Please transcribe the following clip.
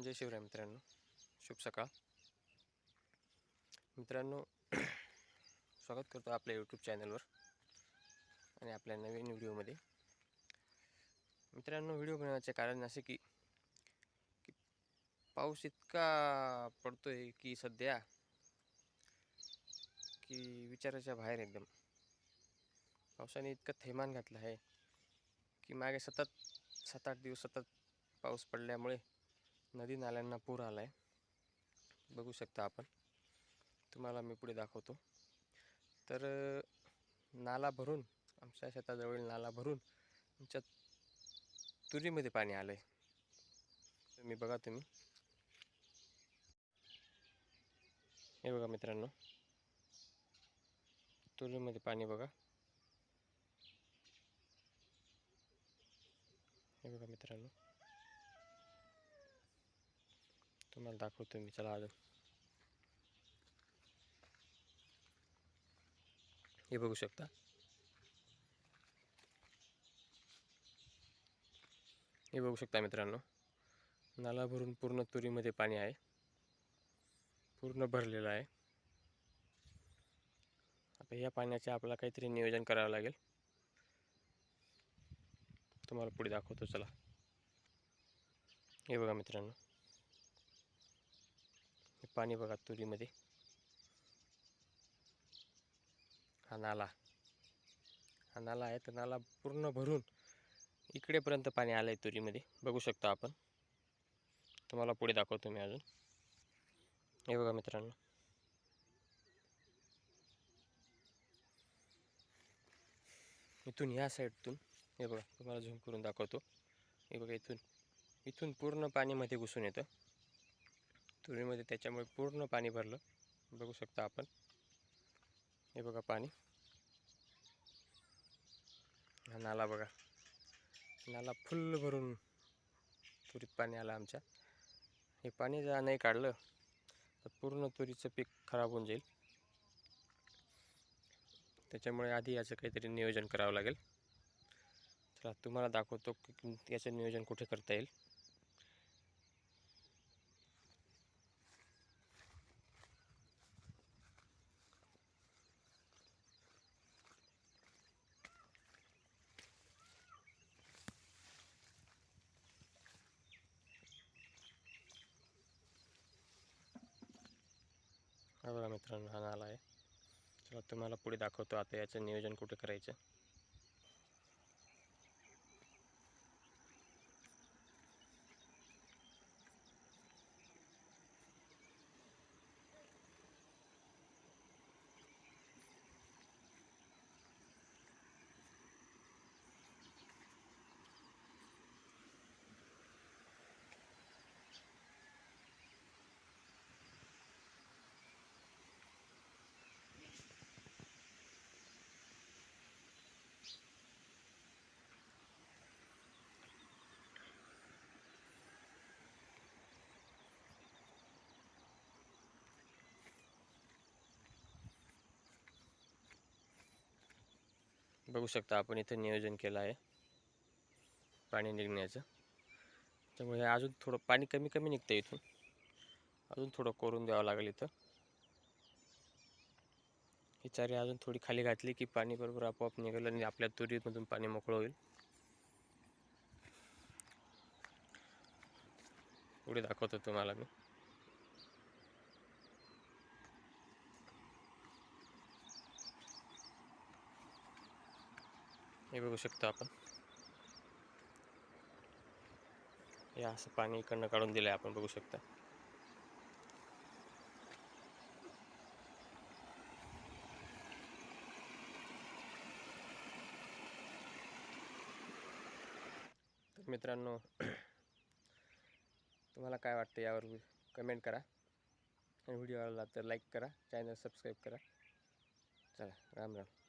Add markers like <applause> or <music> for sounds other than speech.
जय शिवराय मित्रांनो. शुभ सकाळ. मित्रांनो <clears throat> स्वागत करतो आपल्या यूट्यूब चॅनलवर आणि आपल्या नवीन व्हिडिओमध्ये मित्रांनो व्हिडिओ बनवण्याचे कारण असे की की पाऊस इतका पडतोय की सध्या की विचाराच्या बाहेर एकदम. पावसाने इतकं थैमान घातलं आहे की मागे सतत सात आठ दिवस सतत पाऊस पडल्यामुळे नदी नाल्यांना पूर आला आहे बघू शकता आपण. तुम्हाला मी पुढे दाखवतो. तर नाला भरून आमच्या शेताजवळील नाला भरून आमच्या तुरीमध्ये पाणी आलं आहे तुम्ही बघा तुम्ही. हे बघा मित्रांनो. तुरीमध्ये पाणी बघा. हे बघा मित्रांनो. तुम्हाला दाखवतो मी चला अजून. हे बघू शकता. हे बघू शकता मित्रांनो. नाला भरून पूर्ण तुरीमध्ये पाणी आहे. पूर्ण भरलेलं आहे. आता या पाण्याचे आपल्याला काहीतरी नियोजन करावं लागेल. तुम्हाला पुढे दाखवतो चला. हे बघा मित्रांनो. पाणी बघा तुरीमध्ये. हा नाला. हा नाला आहे तर नाला पूर्ण भरून इकडेपर्यंत पाणी आलं आहे तुरीमध्ये. बघू शकता आपण. तुम्हाला पुढे दाखवतो मी अजून. हे बघा मित्रांनो. इथून ह्या साईडतून हे बघा तुम्हाला झूम करून दाखवतो. हे बघा इथून. इथून पूर्ण पाणीमध्ये घुसून येतं. तुरीमध्ये त्याच्यामुळे पूर्ण पाणी भरलं. बघू शकता आपण. हे बघा पाणी. हा नाला बघा. नाला फुल्ल भरून तुरीत पाणी आलं आमच्या. हे पाणी जर नाही काढलं तर पूर्ण तुरीचं पीक खराब होऊन जाईल. त्याच्यामुळे आधी याचं काहीतरी नियोजन करावं लागेल. चला तुम्हाला दाखवतो की याचं नियोजन कुठे करता येईल. हा बघा मित्रांनो हा नाला आहे. चला तुम्हाला पुढे दाखवतो आता याचं नियोजन कुठे करायचं. बघू शकता आपण इथं नियोजन केलं आहे. पाणी निघण्याचं. त्यामुळे हे अजून थोडं पाणी कमी कमी निघतं इथून. अजून थोडं करून द्यावं लागेल इथं. ही चारी अजून थोडी खाली घातली की पाणी बरोबर आपोआप निघेल आणि आपल्या तुरीमधून पाणी मोकळं होईल. पुढे दाखवतो तुम्हाला मी. हे बघू शकतो आपण. हे असं पाणी इकडनं काढून दिलं आहे आपण बघू शकता. तर मित्रांनो <clears throat> तुम्हाला काय वाटतं यावर कमेंट करा. आणि व्हिडिओ आवडला तर लाईक करा चॅनल सबस्क्राईब करा. चला राम राम.